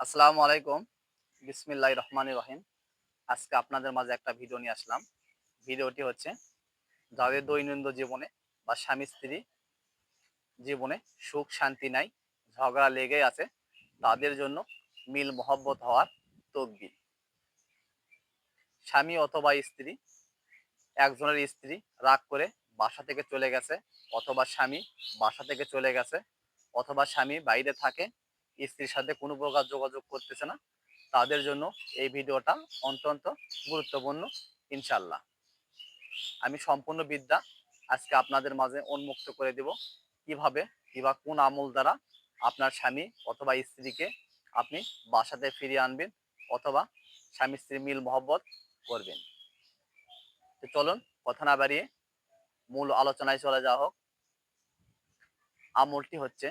আসসালামু আলাইকুম। বিসমিল্লাহ রহমান রহিম। আজকে আপনাদের মাঝে একটা ভিডিও নিয়ে আসলাম। ভিডিওটি হচ্ছে যাদের দৈনন্দিন জীবনে বা স্বামী স্ত্রী জীবনে সুখ, শান্তি নাই, ঝগড়া লেগে আছে, তাদের জন্য মিল মহব্বত হওয়ার তকবির স্বামী অথবা স্ত্রী, একজনের স্ত্রী রাগ করে বাসা থেকে চলে গেছে, অথবা স্বামী বাসা থেকে চলে গেছে, অথবা স্বামী বাইরে থাকে স্ত্রীর সাথে কোনো প্রকার যোগাযোগ করতেছে না। তাদের জন্য এই ভিডিওটা অত্যন্ত গুরুত্বপূর্ণ ইনশাল্লাহ আমি সম্পূর্ণ বিদ্যা আজকে আপনাদের মাঝে উন্মুক্ত করে দেব। কীভাবে কিবা কোন আমল দ্বারা আপনার স্বামী অথবা স্ত্রীকে আপনি বাসাতে ফিরিয়ে আনবেন অথবা স্বামী স্ত্রী মিল মহব্বত করবেন। তো চলুন, কথা না বাড়িয়ে মূল আলোচনায় চলে যাওয়া হোক। আমলটি হচ্ছে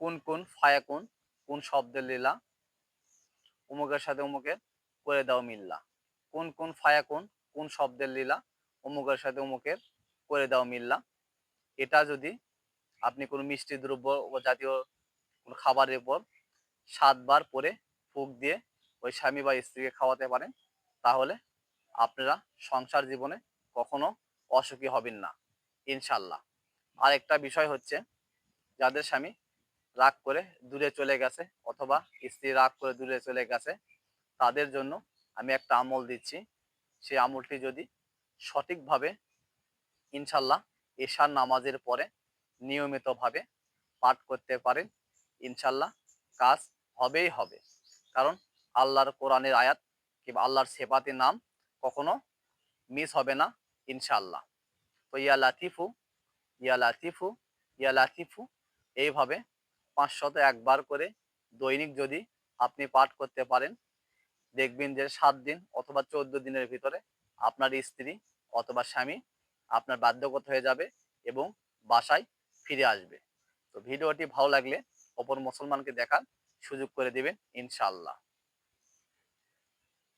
কোন কোন ফায়াকুন কোন শব্দের লীলা? অমুকের সাথে অমুকের করে দাও মিল্লা। কোন কোন ফায়াকুন কোন শব্দের লীলা? অমুকের সাথে অমুকের করে দাও মিল্লা। এটা যদি আপনি কোনো মিষ্টি দ্রব্য ও জাতীয় কোনো খাবারের উপর সাতবার পরে ফুক দিয়ে ওই স্বামী বা স্ত্রীকে খাওয়াতে পারেন, তাহলে আপনারা সংসার জীবনে কখনো অসুখী হবেন না, ইনশাল্লাহ। আর একটা বিষয় হচ্ছে, যাদের স্বামী রাগ করে দূরে চলে গেছে অথবা স্ত্রী রাগ করে দূরে চলে গেছে, তাদের জন্য আমি একটা আমল দিচ্ছি। সেই আমলটি যদি সঠিকভাবে ইনশাল্লাহ এশার নামাজের পরে নিয়মিতভাবে পাঠ করতে পারেন, ইনশাল্লাহ কাজ হবেই হবে। কারণ আল্লাহর কোরআনের আয়াত কিংবা আল্লাহর সেপাতির নাম কখনো মিস হবে না, ইনশাল্লাহ। তো ইয়া লাতিফু ইয়া লাতিফু ইয়া লাতিফু, এইভাবে পাঁচশত একবার করে দৈনিক যদি আপনি পাঠ করতে পারেন, দেখবেন যে সাত দিন অথবা চোদ্দ দিনের ভিতরে আপনার স্ত্রী অথবা স্বামী আপনার বাধ্যগত হয়ে যাবে এবং বাসায় ফিরে আসবে। তো ভিডিওটি ভালো লাগলে অপর মুসলমানকে দেখার সুযোগ করে দেবেন ইনশাল্লাহ